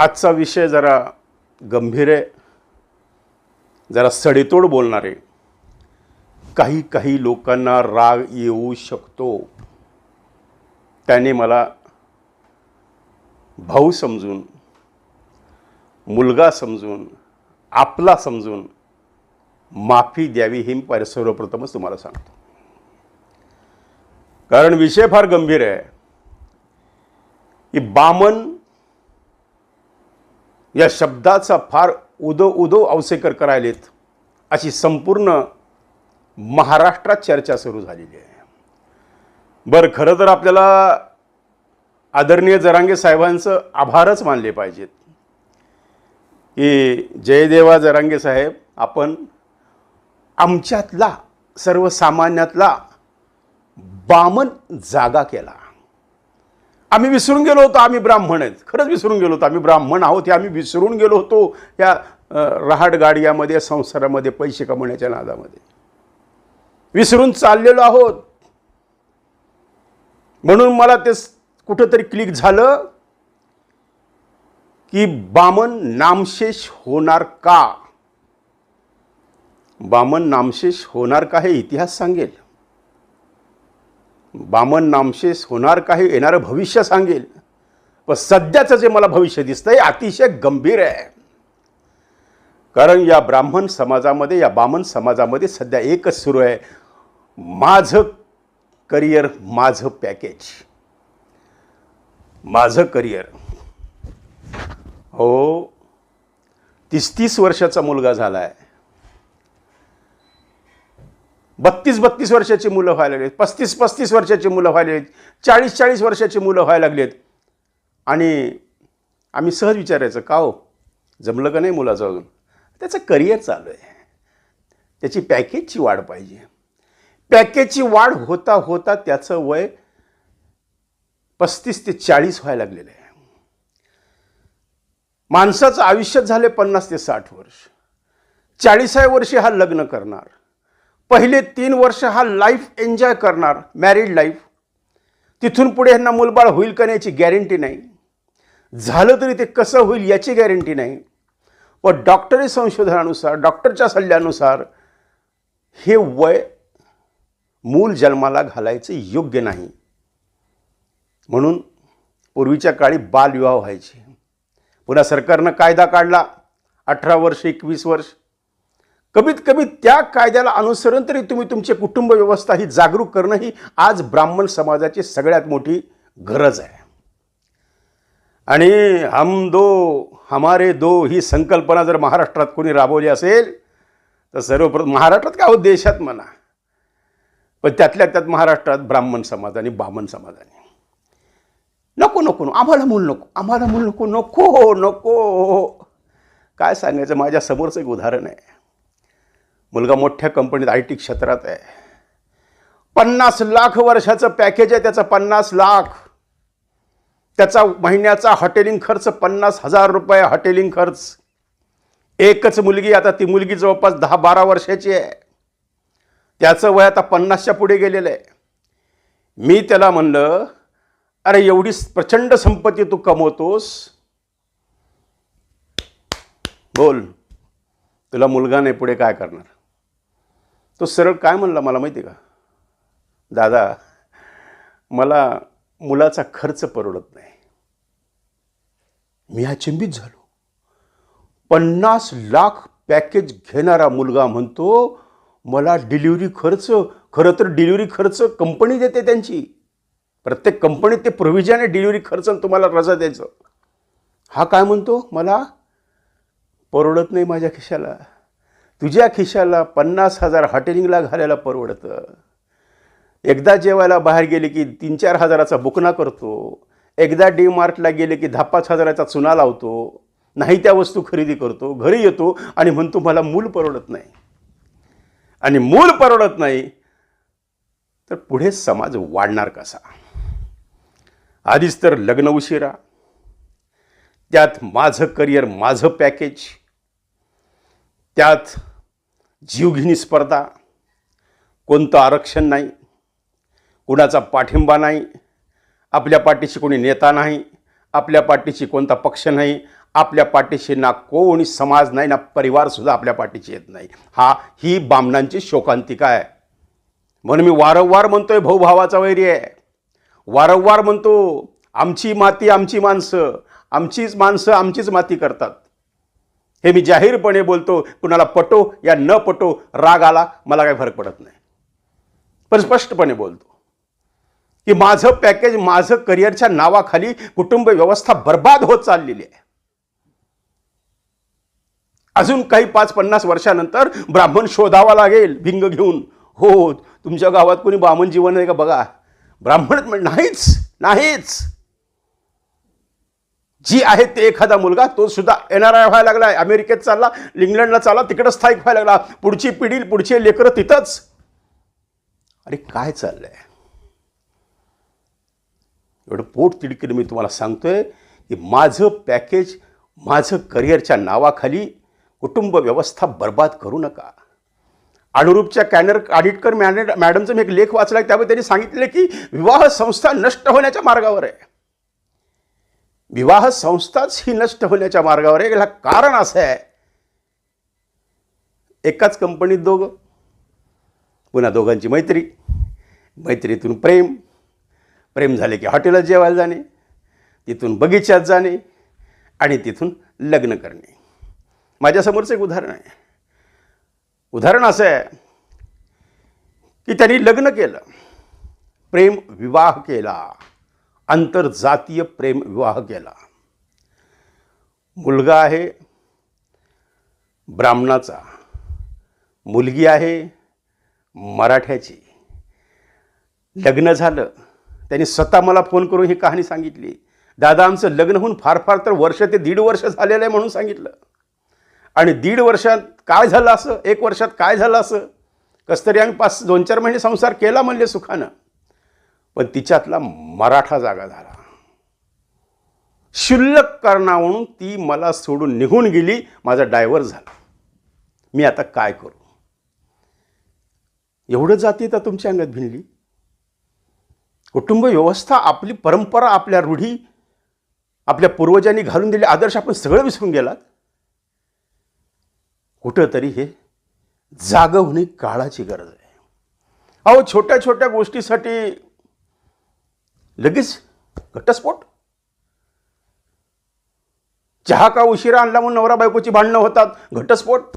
आजचा विषय जरा गंभीर आहे. जरा सडेतोड बोलणारे काही काही लोकांना राग येऊ शकतो. त्याने मला भाऊ समजून मुलगा समजून आपला समजून माफी द्यावी ही मी सर्वप्रथमच तुम्हाला सांगतो. कारण विषय फार गंभीर आहे. की बामन या शब्दाचा फार उदो उदो अवसेकर करायलेत अशी संपूर्ण महाराष्ट्रात चर्चा सुरू झालेली आहे. बरं खरं तर आपल्याला आदरणीय जरांगे साहेबांचं आभारच मानले पाहिजेत. की जयदेवा जरांगे साहेब आपण आमच्यातला सर्वसामान्यातला बामन जागा केला. आम्ही विसरून गेलो होतो आम्ही ब्राह्मण आहेत. खरंच विसरून गेलो होतो आम्ही ब्राह्मण आहोत हे आम्ही विसरून गेलो होतो या अ, रहाट संसारामध्ये पैसे कमवण्याच्या नादामध्ये. विसरून चाललेलो आहोत. म्हणून मला ते कुठंतरी क्लिक झालं की बामन नामशेष होणार का? बामन नामशेष होणार का हे इतिहास सांगेल. बामन नामशेष होणार का हे येणारं भविष्य सांगेल. पण सध्याचं जे मला भविष्य दिसतं दिसतंय अतिशय गंभीर आहे. कारण या ब्राह्मण समाजामध्ये या बामन समाजामध्ये सध्या एकच सुरू आहे. माझं करिअर माझं पॅकेज. माझं करिअर. हो तीस तीस वर्षाचा मुलगा झाला आहे बत्तीस बत्तीस वर्षाची मुलं व्हायला लागलीत. पस्तीस पस्तीस वर्षाची मुलं व्हायला आहेत चाळीस चाळीस वर्षाची मुलं व्हायला लागलीत. आणि आम्ही सहज विचारायचं का हो? जमलं का नाही मुलाचं अजून? त्याचं करिअर चालू आहे. त्याची पॅकेजची वाढ पाहिजे. पॅकेजची वाढ होता होता त्याचं वय पस्तीस ते चाळीस व्हायला लागलेलं आहे. माणसाचं आयुष्य झाले पन्नास ते साठ वर्ष. चाळीसाव्या वर्षी हा लग्न करणार. पहिले तीन वर्ष हा लाईफ एन्जॉय करणार मॅरिड लाईफ तिथून पुढे ह्यांना मुलबाळ होईल का याची गॅरंटी नाही. झालं तरी ते कसं होईल याची गॅरंटी नाही. पण डॉक्टरी संशोधनानुसार डॉक्टरच्या सल्ल्यानुसार हे वय मूल जन्माला घालायचं योग्य नाही. म्हणून पूर्वीच्या काळी बालविवाह व्हायचे. पुन्हा सरकारनं कायदा काढला अठरा वर्ष एकवीस वर्ष. कमीत कमी त्या कायद्याला अनुसरून तरी तुम्ही तुमची कुटुंब व्यवस्था ही जागरूक करणं ही आज ब्राह्मण समाजाची सगळ्यात मोठी गरज आहे. आणि हम दो हमारे दो ही संकल्पना जर महाराष्ट्रात कोणी राबवली असेल तर सर्वप्रथम महाराष्ट्रात काय हो देशात म्हणा. पण त्यातल्या त्यात महाराष्ट्रात ब्राह्मण समाजाने बामण समाजाने. नको नको नको आम्हाला मूल नको आम्हाला मूल नको नको नको. काय सांगायचं माझ्या समोरचं एक उदाहरण आहे. मुलगा मोठ्या कंपनीत आय टी क्षेत्रात आहे. पन्नास लाख वर्षाचं पॅकेज आहे त्याचं पन्नास लाख. त्याचा महिन्याचा हॉटेलिंग खर्च पन्नास हजार रुपये हॉटेलिंग खर्च. एकच मुलगी आता ती मुलगी जवळपास दहा बारा वर्षाची आहे. त्याचं वय आता पन्नासच्या पुढे गेलेलं आहे. मी त्याला म्हणलं अरे एवढी प्रचंड संपत्ती तू कमवतोस. बोल तुला मुलगा नाही पुढे काय करणार? तो सरळ काय म्हणला मला माहिती आहे का? दादा मला मुलाचा खर्च परवडत नाही. मी अचंबित झालो. पन्नास लाख पॅकेज घेणारा मुलगा म्हणतो मला डिलिव्हरी खर्च खरं तर डिलिव्हरी खर्च कंपनी देते त्यांची. प्रत्येक कंपनीत ते प्रोव्हिजन आहे डिलिव्हरी खर्च आणि तुम्हाला रजा द्यायचं. हा काय म्हणतो? मला परवडत नाही माझ्या खिशाला. तुझ्या खिशाला पन्नास हजार हॉटेलिंगला घालायला परवडतं. एकदा जेवायला बाहेर गेले की तीन चार हजाराचा बुकना करतो. एकदा डी मार्टला गेले की दहा पाच हजाराचा चुना लावतो. नाही त्या वस्तू खरेदी करतो. घरी येतो आणि म्हणतो मला मूल परवडत नाही. आणि मूल परवडत नाही तर पुढे समाज वाढणार कसा? आधीच तर लग्न उशिरा. त्यात माझं करिअर माझं पॅकेज. त्यात जीवघेणी स्पर्धा. कोणतं आरक्षण नाही. कुणाचा पाठिंबा नाही. आपल्या पाठीशी कोणी नेता नाही. आपल्या पाठीशी कोणता पक्ष नाही. आपल्या पाठीशी ना कोणी समाज नाही ना परिवारसुद्धा आपल्या पाठीशी येत नाही. हा ही बामणांची शोकांतिका आहे. म्हणून मी वारंवार म्हणतोय भाऊभावाचा वैरी आहे. वारंवार म्हणतो आमची माती आमची माणसं. आमचीच माणसं आमचीच माती करतात. हे मी जाहीरपणे बोलतो कुणाला पटो या न पटो राग आला मला काही फरक पडत नाही. पण स्पष्टपणे बोलतो की माझं पॅकेज माझं करिअरच्या नावाखाली कुटुंब व्यवस्था बर्बाद होत चाललेली आहे. अजून काही पाच पन्नास वर्षानंतर ब्राह्मण शोधावा लागेल भिंग घेऊन. हो तुमच्या गावात कोणी ब्राह्मण जीवन आहे का? बघा. ब्राह्मण नाहीच नाहीच. जी आहे ते एखादा मुलगा तो सुद्धा एन आर आय व्हायला लागला आहे अमेरिकेत चालला इंग्लंडला चालला तिकडं स्थायिक व्हायला लागला. पुढची पिढी पुढचे लेकरं तिथंच. अरे काय चाललंय? एवढं पोट तिडकीनं मी तुम्हाला सांगतोय की माझं पॅकेज माझं करिअरच्या नावाखाली कुटुंब व्यवस्था बर्बाद करू नका. अनुरूपच्या कॅनर आडिटकर मॅने मॅडमचं मी एक लेख वाचला त्यामुळे त्यांनी सांगितले की विवाह संस्था नष्ट होण्याच्या मार्गावर आहे. विवाह संस्थाच ही नष्ट होण्याच्या मार्गावर आहे याला कारण असं आहे. एकाच कंपनीत दोघं पुन्हा दोघांची मैत्री मैत्रीतून प्रेम प्रेम झाले की हॉटेलात जेवायला जाणे तिथून बगीच्यात जाणे आणि तिथून लग्न करणे. माझ्यासमोरचं एक उदाहरण आहे. उदाहरण असं आहे की त्यांनी लग्न केलं प्रेम विवाह केला. आंतरजातीय प्रेम विवाह केला. मुलगा आहे ब्राह्मणाचा. मुलगी आहे मराठ्याची. लग्न झालं. त्यांनी स्वतः मला फोन करून ही कहाणी सांगितली. दादा आमचं लग्न होऊन फार फार तर वर्ष ते दीड वर्ष झालेलं आहे म्हणून सांगितलं. आणि दीड वर्षात काय झालं असं? एक वर्षात काय झालं असं? कसं तरी आम्ही पाच दोन चार महिने संसार केला म्हणले सुखानं. पण तिच्यातला मराठा जागा झाला. शुल्लक कारणावरून ती मला सोडून निघून गेली माझा डायव्हर झाला. मी आता काय करू? एवढं जाती तर तुमच्या अंगात भिनली. कुटुंब व्यवस्था आपली परंपरा आपल्या रूढी आपल्या पूर्वजांनी घालून दिले आदर्श आपण सगळं विसरून गेलात. कुठंतरी हे जाग होणे काळाची गरज आहे. अहो छोट्या छोट्या गोष्टीसाठी लगेच घटस्फोट? चहा का उशिरा आणला म्हणून नवरा बायकोची भांडणं होतात? घटस्फोट?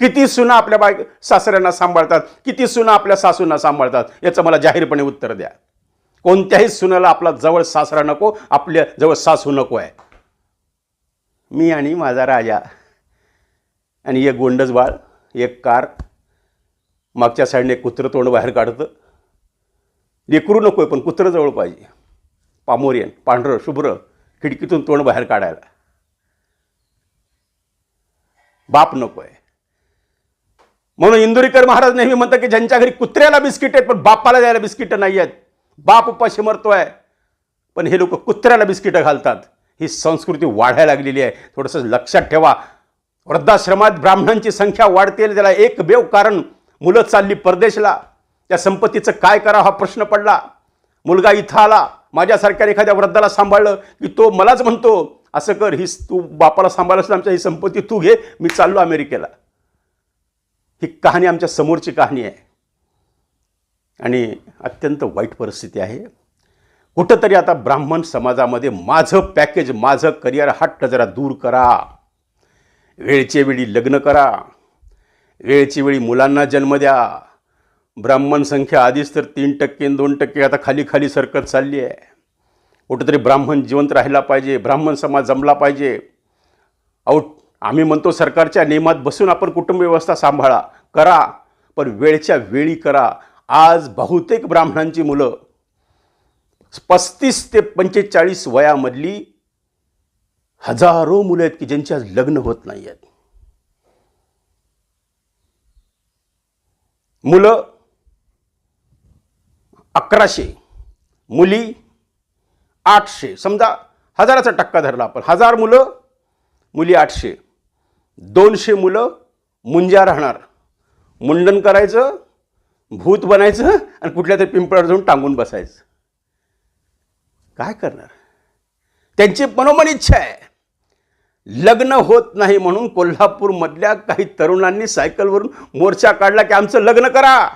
किती सुना आपल्या बाय सासऱ्यांना सांभाळतात? किती सुना आपल्या सासूंना सांभाळतात? याचं मला जाहीरपणे उत्तर द्या. कोणत्याही सुनाला आपला जवळ सासरा नको आपल्या जवळ सासू नको आहे. मी आणि माझा राजा आणि एक गोंडज बाळ एक कार मागच्या साईडने एक कुत्रं तोंड बाहेर काढतं. लेकरू नको आहे पण कुत्रं जवळ पाहिजे. पामोरियन पांढरं शुभ्र खिडकीतून तोंड बाहेर काढायला. बाप नको आहे म्हणून इंदुरीकर महाराज नेहमी म्हणतात की ज्यांच्या घरी कुत्र्याला बिस्किट आहेत पण बापाला द्यायला बिस्किटं नाही आहेत. बाप उपाशी मरतो आहे पण हे लोक कुत्र्याला बिस्किटं घालतात. ही संस्कृती वाढायला लागलेली आहे. थोडंसं लक्षात ठेवा. वृद्धाश्रमात ब्राह्मणांची संख्या वाढते त्याला एक बेव कारण मुलं चालली परदेशला. त्या संपत्तीचं काय करावं हा प्रश्न पडला. मुलगा इथं आला माझ्यासारख्या एखाद्या वृद्धाला सांभाळलं की तो मलाच म्हणतो असं कर ही तू बापाला सांभाळलं आमच्या ही संपत्ती तू घे मी चाललो अमेरिकेला. ही कहाणी आमच्या समोरची कहाणी आहे. आणि अत्यंत वाईट परिस्थिती आहे. कुठंतरी आता ब्राह्मण समाजामध्ये माझं पॅकेज माझं करिअर हट्ट जरा दूर करा. वेळचे वेळी लग्न करा. वेळची वेळी मुलांना जन्म द्या. ब्राह्मण संख्या आधीच तर तीन टक्के दोन टक्के आता खाली खाली सरकत चालली आहे. कुठंतरी ब्राह्मण जिवंत राहिला पाहिजे ब्राह्मण समाज जमला पाहिजे. आऊट आम्ही म्हणतो सरकारच्या नियमात बसून आपण कुटुंब व्यवस्था सांभाळा करा पण वेळच्या वेळी करा. आज बहुतेक ब्राह्मणांची मुलं पस्तीस ते पंचेचाळीस वयामधली हजारो मुलं आहेत की ज्यांची आज लग्न होत नाही आहेत. मुलं अकराशे मुली आठशे. समजा हजाराचा टक्का धरला आपण. हजार मुलं मुली आठशे. दोनशे मुलं मुंजा राहणार. मुंडन करायचं भूत बनायचं आणि कुठल्या तरी पिंपळावर जाऊन टांगून बसायचं. काय करणार? त्यांची मनोमन इच्छा आहे. लग्न होत नाही म्हणून कोल्हापूरमधल्या काही तरुणांनी सायकलवरून मोर्चा काढला की आमचं लग्न करा.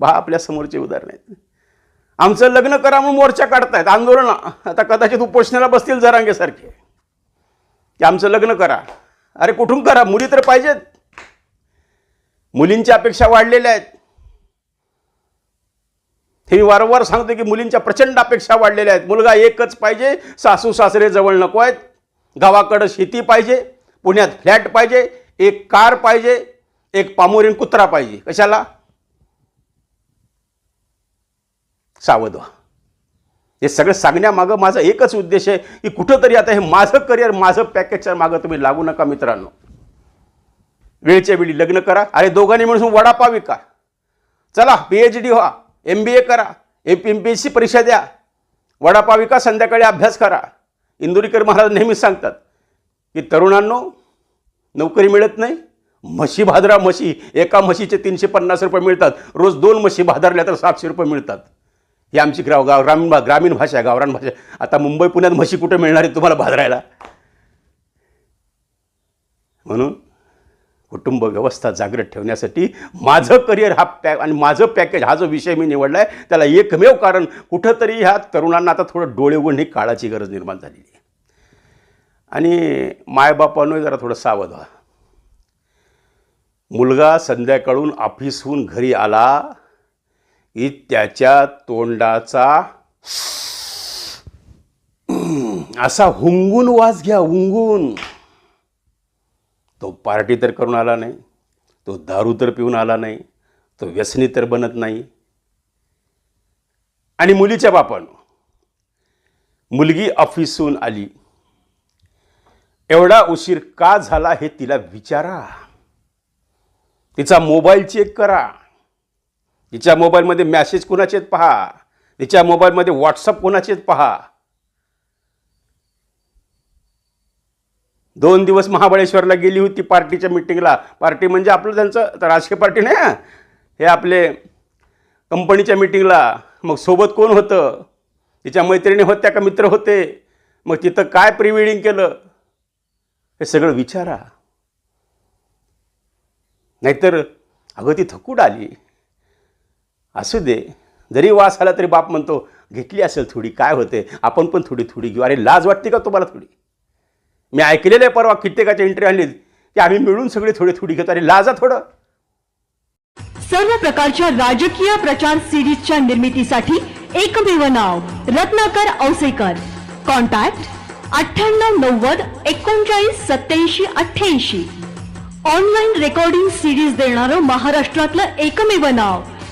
पहा आपल्या समोरचे उदाहरण आहेत. आमचं लग्न करा म्हणून मोर्चा काढतायत आंदोलन. आता कदाचित उपोषणाला बसतील जरांगेसारखे. की आमचं लग्न करा. अरे कुठून करा? मुली तर पाहिजेत. मुलींच्या अपेक्षा वाढलेल्या आहेत. हे मी वारंवार सांगतो की मुलींच्या प्रचंड अपेक्षा वाढलेल्या आहेत. मुलगा एकच पाहिजे सासू सासरे जवळ नको आहेत. गावाकडं शेती पाहिजे पुण्यात फ्लॅट पाहिजे एक कार पाहिजे एक पामोरीन कुत्रा पाहिजे. कशाला? सावध व्हा. हे सगळं सांगण्यामागं माझा एकच उद्देश आहे की कुठंतरी आता हे माझं करिअर माझं पॅकेजच्या मागं तुम्ही लागू नका मित्रांनो. वेळच्या वेळी लग्न करा अरे दोघांनी मिळून वडापाव विका. चला पी एच डी व्हा एम बी ए करा M M P S C परीक्षा द्या. वडापाव विका संध्याकाळी अभ्यास करा. इंदुरीकर महाराज नेहमीच सांगतात की तरुणांनो नोकरी मिळत नाही. म्हशी भादरा म्हशी एका म्हशीचे तीनशे पन्नास रुपये मिळतात. रोज दोन म्हशी भादरल्या तर सातशे रुपये मिळतात. ही आमची ग्राव गाव ग्रामीण भा ग्रामीण भाषा आहे गावरान भाषा. आता मुंबई पुण्यात म्हशी कुठे मिळणार आहे तुम्हाला भादरायला? म्हणून कुटुंब व्यवस्था जागृत ठेवण्यासाठी माझं करिअर हा पॅक आणि माझं पॅकेज हा जो विषय मी निवडला आहे त्याला एकमेव कारण कुठंतरी ह्या तरुणांना आता थोडं डोळे उघडणे काळाची गरज निर्माण झालेली आहे. आणि मायबापांनो जरा थोडं सावध व्हा. मुलगा संध्याकाळून ऑफिसहून घरी आला की त्याच्या तोंडाचा असा हुंगून वास घ्या हुंगून. तो पार्टी तर करून आला नाही तो दारू तर पिऊन आला नाही तो व्यसनी तर बनत नाही. आणि मुलीच्या बापानं मुलगी ऑफिसहून आली. एवढा उशीर का झाला हे तिला विचारा. तिचा मोबाईल चेक करा. तिच्या मोबाईलमध्ये मॅसेज कोणाचेच पहा? तिच्या मोबाईलमध्ये व्हॉट्सअप कोणाचेच पहा? दोन दिवस महाबळेश्वरला गेली होती पार्टीच्या मिटिंगला पार्टी म्हणजे आपलं त्यांचं तर राजकीय पार्टी नाही हे? आपले कंपनीच्या मिटिंगला मग सोबत कोण होतं? तिच्या मैत्रिणी होत्या का मित्र होते? मग तिथं काय प्री वेडिंग केलं? हे सगळं विचारा. नाहीतर अगं ती थकूड आली. असू दे. जरी वास आला तरी बाप म्हणतो घेतली असेल थोडी काय होते आपण पण थोडी थोडी घेऊ. अरे लाज वाटते का तुम्हाला थोडी? मी ऐकलेलं आहे परवा कित्येकाच्या इंटरव्ह्यू आणली की आम्ही मिळून सगळे थोडी थोडी घेतो. अरे लाजा थोडं. सर्व प्रकारच्या राजकीय प्रचार सिरीजच्या निर्मितीसाठी एकमेव नाव रत्नाकर औसेकर. कॉन्टॅक्ट अठ्ठ्याण्णव नव्वद एकोणचाळीस सत्याऐंशी अठ्ठ्याऐंशी. ऑनलाईन रेकॉर्डिंग सिरीज देणारं महाराष्ट्रातलं एकमेव नाव